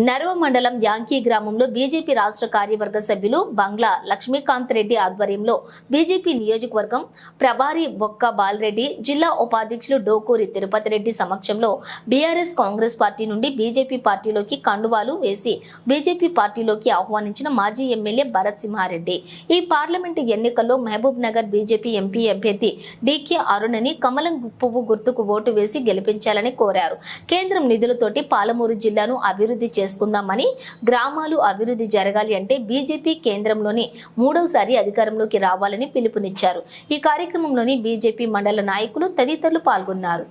నర్వ మండలం యాంకీ గ్రామంలో బీజేపీ రాష్ట్ర కార్యవర్గ సభ్యులు బంగ్లా లక్ష్మీకాంత్ రెడ్డి ఆధ్వర్యంలో బీజేపీ నియోజకవర్గం ప్రభారి బొక్క బాలరెడ్డి జిల్లా ఉపాధ్యక్షులు డోకూరి తిరుపతి రెడ్డి సమక్షంలో బీఆర్ఎస్ కాంగ్రెస్ పార్టీ నుండి బీజేపీ పార్టీలోకి కండువాలు వేసి బీజేపీ పార్టీలోకి ఆహ్వానించిన మాజీ ఎమ్మెల్యే భరత్ సింహారెడ్డి. ఈ పార్లమెంటు ఎన్నికల్లో మహబూబ్ నగర్ బీజేపీ ఎంపీ అభ్యర్థి డీకే అరుణని కమలం పువ్వు గుర్తుకు ఓటు వేసి గెలిపించాలని కోరారు. కేంద్రం నిధులతోటి పాలమూరు జిల్లాను అభివృద్ధి చేసుకుందామని గ్రామాలు అభివృద్ధి జరగాలి అంటే బీజేపీ కేంద్రంలోని మూడవసారి అధికారంలోకి రావాలని పిలుపునిచ్చారు. ఈ కార్యక్రమంలోని బీజేపీ మండల నాయకులు తదితరులు పాల్గొన్నారు.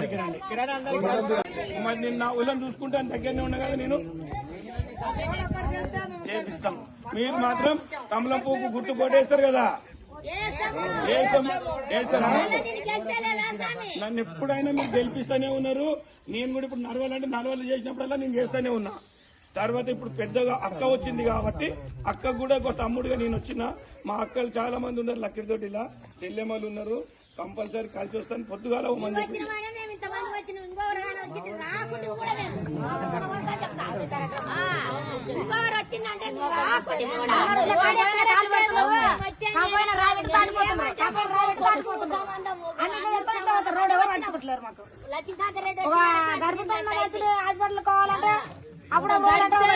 ఒక్కసారికి రండి మరి నిన్న ఉల్లం చూసుకుంటాను దగ్గరనే ఉండగా కదా నేను? చేపిస్తాం. మీరు మాత్రం కమలం పువ్వు గుర్తు కొట్టేస్తారు కదా? నన్ను ఎప్పుడైనా మీరు గెలిపిస్తూనే ఉన్నారు. నేను కూడా ఇప్పుడు నడవాలంటే నడవలు చేసినప్పుడల్లా నేను చేస్తూనే ఉన్నా. తర్వాత ఇప్పుడు పెద్దగా అక్క వచ్చింది కాబట్టి అక్క కూడా ఒక తమ్ముడుగా నేను వచ్చిన. మా అక్కలు చాలా మంది ఉన్నారు లక్కిడితోటి ఇలా. చెల్లెమ్మలు ఉన్నారు. కంపల్సరీ కలిసి వస్తాను. పొద్దుగాల ఓ మంది. హాస్పిటల్ కావాలంటే అప్పుడు పోవాలంటే వాళ్ళు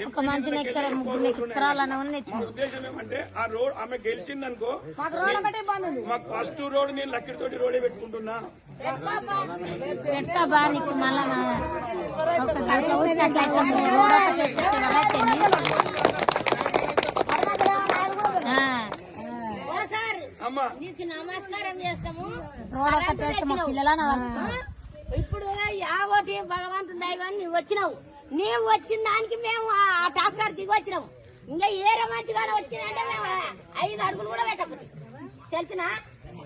ఒక ఇక్కడ ముగ్గురు ఎక్కిరాలన్న మా ఉద్దేశం ఏమంటే ఆ రోడ్ ఆమె గెలిచింది అనుకో మాకు ఫస్ట్ రోడ్ నేను లక్కిడితోటి రోడే పెట్టుకుంటున్నా. నీకు మళ్ళా ఒకసారి అమ్మా. నీకు నమస్కారం చేస్తాము. రోడ్ ఒకటి వేస్తే మా పిల్లలని ఆ, ఇప్పుడు యావటి భగవంతుని దైవాన్ని నువ్వు వచ్చినావు. నీవు వచ్చిన దానికి మేము ఆ టాక్టర్ దిగి వచ్చినాము ఇంకా ఏ రమంచుగానే వచ్చిందంటే మేము ఐదు అడుగులు కూడా పెట్టకపోతే తెలిసిన?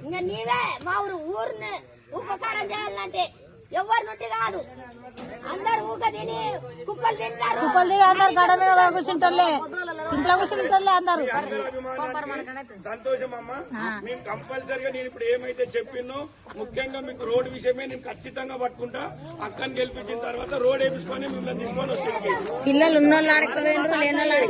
ఇంకా నీవే మా ఊరు ఊరిని ఉపకారం చేయాలంటే ఎవరి నుండి కాదు. అందరు ఊక తిని కుప్పలు తింటారు. కుప్పలు అందరు గడ మీద కూర్చుంటారులే. ఇంట్లో కూర్చుంటారులే అందరు సంతోషం అమ్మా. మేము కంపల్సరిగా నేను ఇప్పుడు ఏమైతే చెప్పినో ముఖ్యంగా మీకు రోడ్ విషయమే నేను ఖచ్చితంగా పట్టుకుంటా. అక్కని గెలిపించిన తర్వాత రోడ్ వేపించుకొని మిమ్మల్ని తీసుకొని వస్తుంది పిల్లలు ఉన్నోళ్ళు ఆడకపోయినరు లేని వాళ్ళు